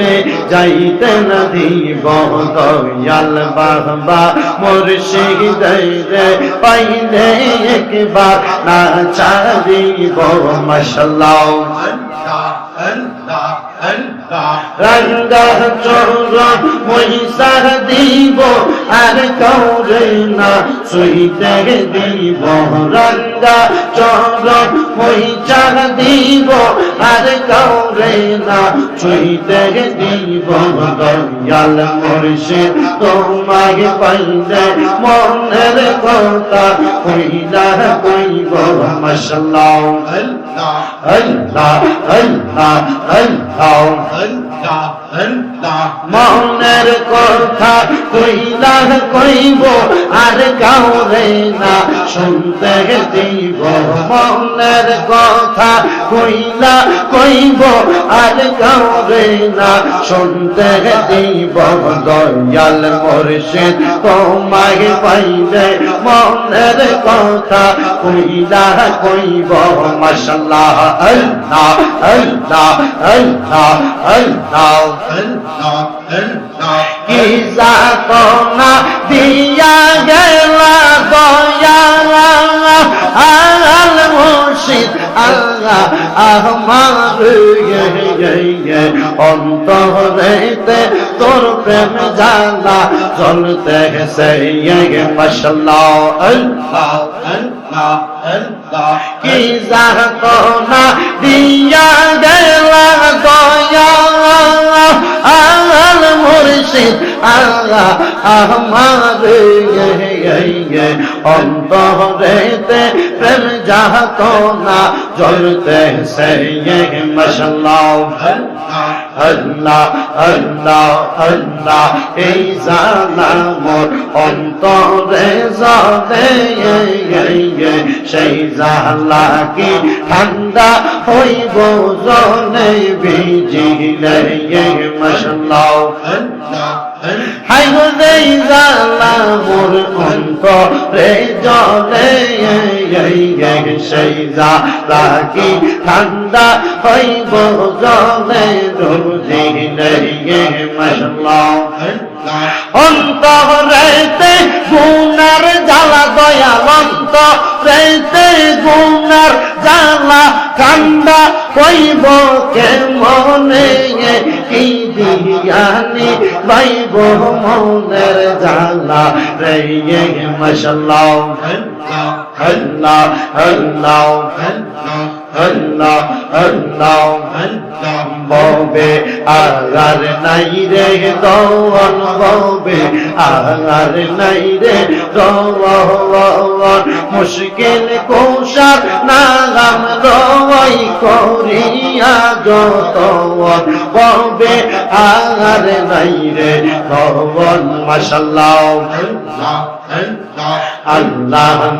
দূরে যাইতে না দিব দয়াল বাবা। মুর্শিদ রে, পাইলে একবার না চারিব মশাল্লাহ। রঙ্গা চোর মহিষা দিব, আর কৌরে না সুইতে দিব। রঙ্গা চোর মহিষা দিব আর কাউরে না সুইতে দিব দয়াল মুর্শিদ তোমাকে পাইলে মনের কথা কইলা কইব। মশাল্লাহ আল্লাহ আল্লাহ। আল্লাহ। মনের কথা কইলা কইব, আর কাউরে না শুনতে দিব। মনের কথা কইলা কইব, আর কাউরে না শুনতে দিব। দয়াল মুর্শিদ তোমাকে পাইলে মনের কথা কইলা কইব। মাশাল্লাহ, আল্লাহ আল্লাহ আল্লাহ আল্লাহ। কি যাতনা দিয়া গেলা দয়া আল মুর্শিদ আল্লাহ আহমার অন্তরেতে তোর প্রেম জানা চলতে সে মশাল্লাহ আল্লাহ আল্লাহ আল্লাহ কি যাতনা দিয়া গেলা দয়া আল মুর্শিদ আল্লাহ আমার অন্তরেতে প্রেম যাহত না জ্বলতে সে মশাল্লাহ। আল্লাহ আল্লাহ আল্লাহ, এই জানা মোর অন্তরে জলে সেই জালা কি ঠান্ডা হইব জলে ভিজিলে মশাল্লাহ। হাই এই জালা মোর অন্তরে জলে সেই জালা কি ঠান্ডা হইব জলে রোজিলে মশাল্লাহ অন্তরেতে গুনার জ্বালা, দয়াল অন্তরেতে গুনার জ্বালা কান্দা কইব কে মনে? কি দিয়ানি বাইব মনের জালা রে? মশাল্লাহ আল্লাহ আল্লাহ আল্লাহ আল্লাহ ববে আগার নাই রে দওয়ান ববে আগার নাই রে দওয়ান মুশকিল কোশার নাগাম রওয়াই করিয়া যতওয়ান ববে আগার নাই রে দওয়ান মাশাআল্লাহ। আল্লাহ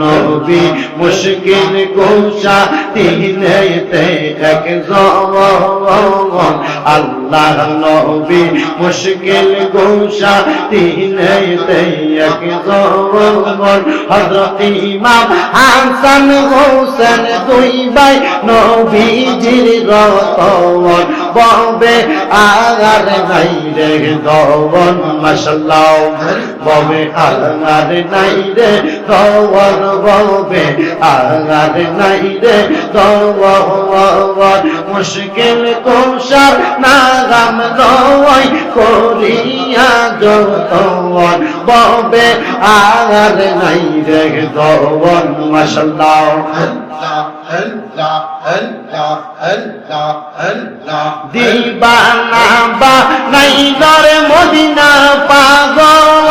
নবী মুশকিল কোশা তিনেতে এক আল্লাহ নবী মুশকিল কোশা তিনেতে এক হযরত ইমাম হাসান হোসেন দুই ভাই নবীজির রতন। ববে আগার নাই রে দওয়ান মাশাআল্লাহ ববে আগার নাই রে দওয়ান ববে আগার নাই রে দওয়ান মুশকিল কোশার নাগাম লওয়াই করিয়া যতওয়ান ববে আগার নাই রে দওয়ান মাশাআল্লাহ দিবানা বা নাই নরে মদিনা পাগল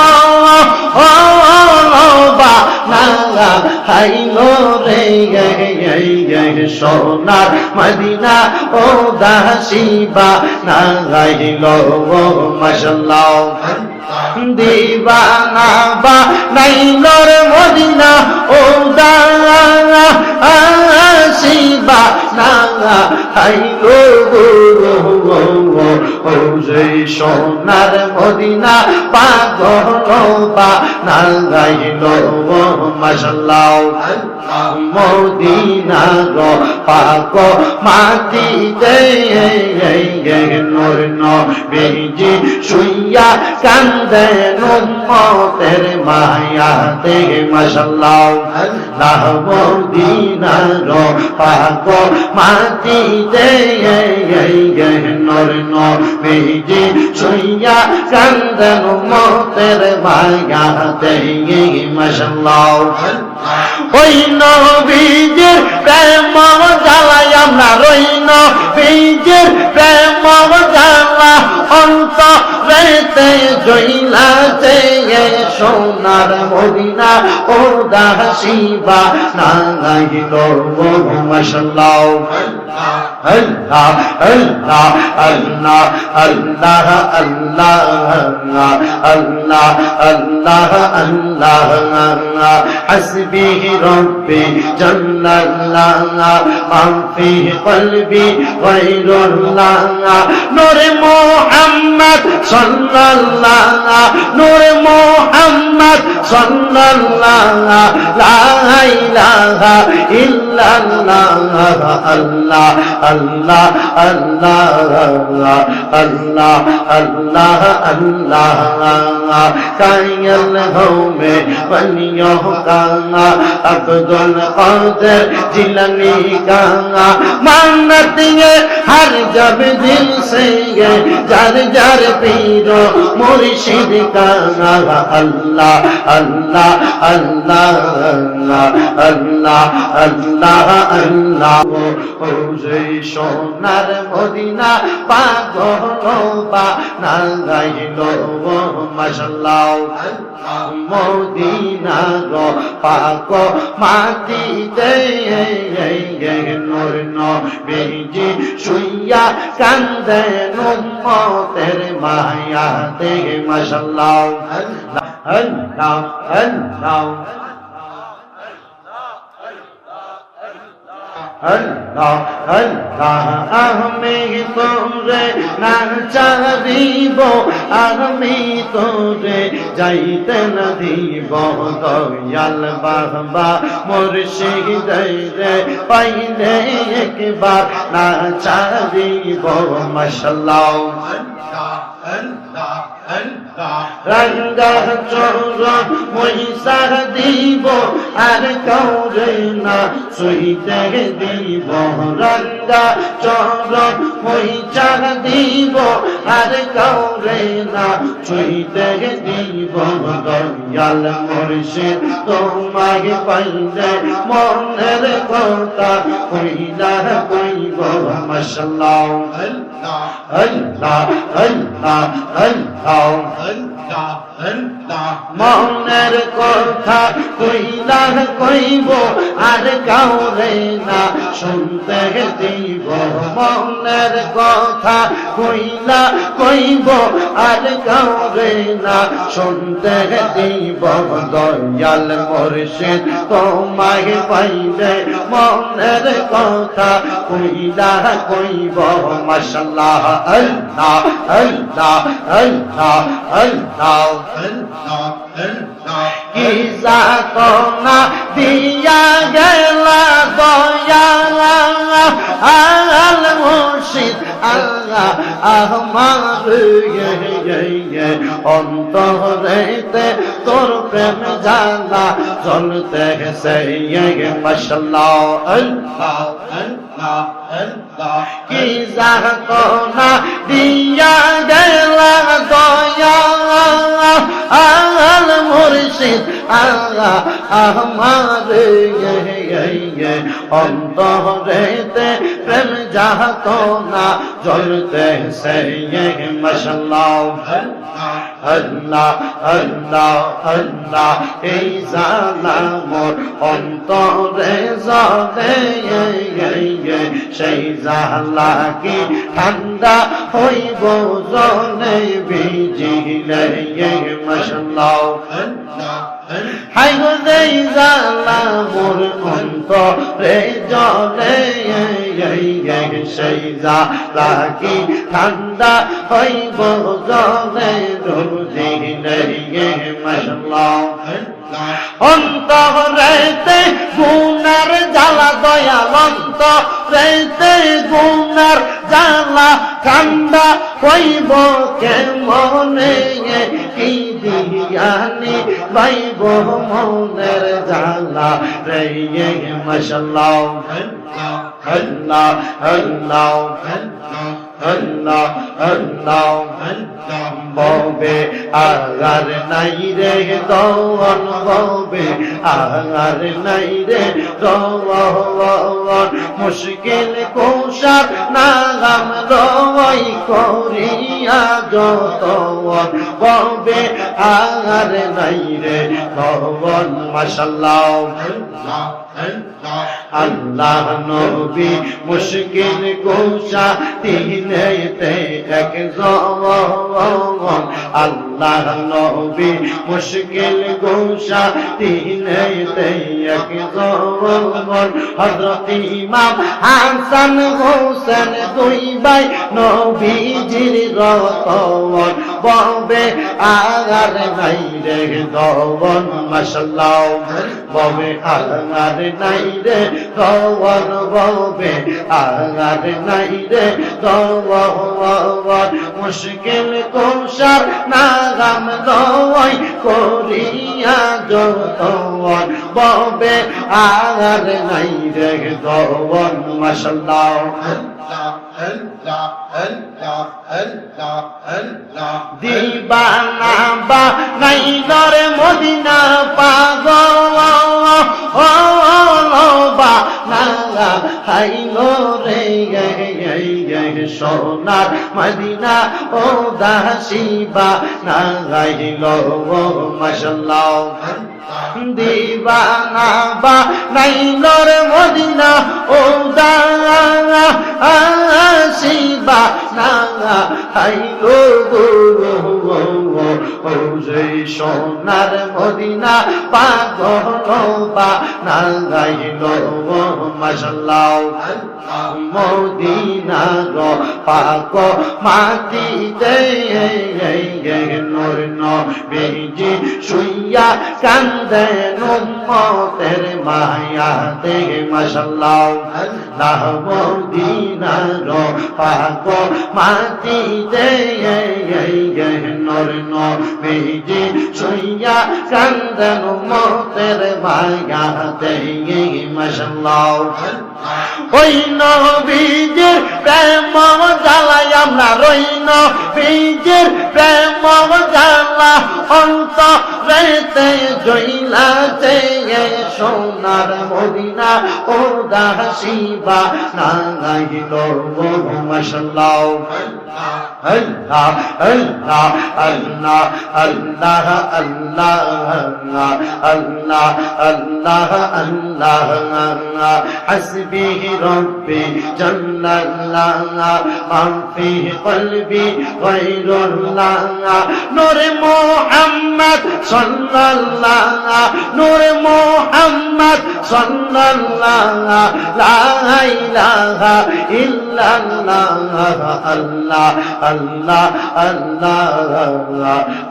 ও বা না হাই রে সোনার মদিনা ও দাসিবা না গাইল মাশাল্লাহ দিবানা বা নাই নর মদিনা, ও দানা, আসিবা না হাই গো গুরু, ও সেই সোনার মদিনা, পাগল বা না গাইল মাসাল্লাহ মদিনা গো, পাগো মাতি দে নর ন বেজি শুইয়া কান বন্দে নুতের মায়াতে মশাল্লাহ লাহ দিনার পাক মাটিতে নর নেজি সুইয়া কান্দন মতের মায়াতে মশাল্লাহ ওই নবীজের প্রেম জ্বালাই আমরা রইন বীজের প্রেম জ্বালাই অন্তরেতে জৈলাতে সোনার মদিনা ও দাসিবা নাগাই করব মশলাও আল্লাহ আল্লাহ আল্লাহ আল্লাহ আল্লাহ আল্লাহ আল্লাহ আল্লাহ হাসবি রব্বি জান্নাল্লাহ মাফি কলবি গায়রুল্লাহ। নূরে মোর মোহাম্মদ সাল্লাল্লাহ, নূর মোহাম্মদ সাল্লাল্লাহ, লা ইলাহা ইল্লাল্লাহ, আল্লাহ আল্লাহ আল্লাহ আল্লাহ আল্লাহ আল্লাহ কায়াল হোমে বনিয়ো কাঙা আব্দুল কাদের জিলানি কাঙা মানত ये हर जब दिल যার যার পীর মুর্শিদ কানা আল্লাহ আল্লাহ আল্লাহ আল্লাহ আল্লাহ আল্লাহ। ও যেই সোনার মদিনা পাগল বা না গাইল মাশাল্লাহ। মদিনা গো পাক মাটিতে নোর নবীজি শুইয়া কান্দে নুম্মা तेरे माया ते मसल्ला अल्लाह अल्लाह अल्लाह আল্লাহ আল্লাহ আমি তোরে না চাহিব আমি তোরে যাইতে না দিব দয়াল বাবা মুর্শিদ রে পাইলে একবার না চাহিব মাশাল্লাহ রঙ্গা চোর মহিষা দিব আর কৌরে না সইতে দিব রঙ্গা চোর তোমাকে পাইলে মনের কথা কইলা কইব আল্লাহ। الله الله মনের কথা কইলা কইব, আর কাউরে না শুনতে দিব। মনের কথা কইলা কইব, আর কাউরে না শুনতে দিব। দয়াল মুর্শিদ তোমাকে পাইলে মনের কথা কইলা কইব। মাশাল্লাহ আল্লাহ আল্লাহ আল্লাহ আল্লাহ। কি যাতনা দিয়া গেলা দয়া আল মুর্শিদ, আল্লাহ আহমার অন্তরেতে তোর প্রেম জানা চলতে গেছে মশাল্লাহ। আল্লাহ আল্লাহ আল্লাহ কি যাতনা দিয়া গেলা দয়া আল মুর্শিদ আল্লাহ আমার অন্তরেতে প্রেম যাহতো না জ্বলতে সে মশাল্লাহ আল্লাহ আল্লাহ আল্লাহ, এই জানা মোর অন্তরে জলে সেই জালা কি ঠান্ডা হইব জলে বিজিলে মশাল্লাহ হাই গো দেই জালা মোর অন্তরে জলে সেই জালা কি ঠান্ডা হইব জলে রুজিলে মশাল্লাহ অন্তরেতে গুনার জ্বালা, দয়াল অন্তরেতে গুনার জ্বালা ঠান্ডা হইব কেমনে কি দিয়ানি বাইব মনের জ্বালা রে আল্লাহ ববে। আগার নাই রে দন ববে। আগার নাই রে দন মুশকিল কোষার নাগাম রই করিয়া যত ববে। আগার নাই রে দন মাশাল্লাহ আল্লাহ নবী মুশকিল গোসা তিনেতে এক জওয়ান আল্লাহ নবী মুশকিল গোসা তিনেতে এক জওয়ান হযরত ইমাম হাসান হোসেন দুই ভাই নবীজির রতন ববে আগার নাই রে দবন মাশাল্লাহ ববে আগার নাই রে দবন ববে আগার নাই রে আল্লাহ আল্লাহ মুশকিল কোষার না গাম দয় করিয়া যত ববে আর নাই রে দন মশাল্লাহ। দিবানা বা নাই নরে মদিনা পাগল হাইলো রে গে। হাইলো রে সোনার মদিনা ও দাসিবা না ও মশাল্লাহ। দিবানা বা নাইলর মদিনা, ও দা না আইলো সেই সোনার মদিনা পাগল বা না গাইল মশলাও মদিনা র পাক মাতি নর নেজি শুইয়া কান্দে নুমতের মায়া দে মশলাও না মদিনা র পাক মাটি দে নর নবীজি শুইয়া কান্দে নুমতের মায়া দে মশাল্লাহ। ওই নবীজির প্রেম জ্বালাই আমরা রই নবীজির প্রেম জ্বালা অন্ত রেতে জইলাতে এ সোনার মদিনা, ও দাসিবা নাঙ্গাইল মশলাও আল্লাহ আল্লাহ আল্লাহ আল্লাহ আল্লাহ আল্লাহ আল্লাহ আল্লাহ হাসবি রব্বি জান্নাল্লাহ মাফি কলবি গায়রুল্লাহ। নূরে মুহাম্মদ সাল্লাল্লাহ, নূরে মুহাম্মদ মোহাম্মদ আল্লাহ আল্লাহ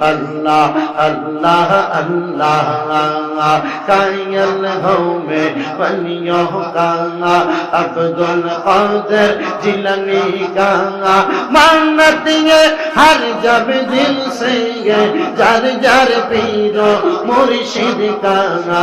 আল্লাহ আল্লাহ আল্লাহ আল্লাহ কায়ল হোমে বনিয় কাঙা আব্দুল কাদের জিলানি কাঙা মানতিয়ে হর জব দিল সে গে যার যার, পীর, মুর্শিদ কাঙা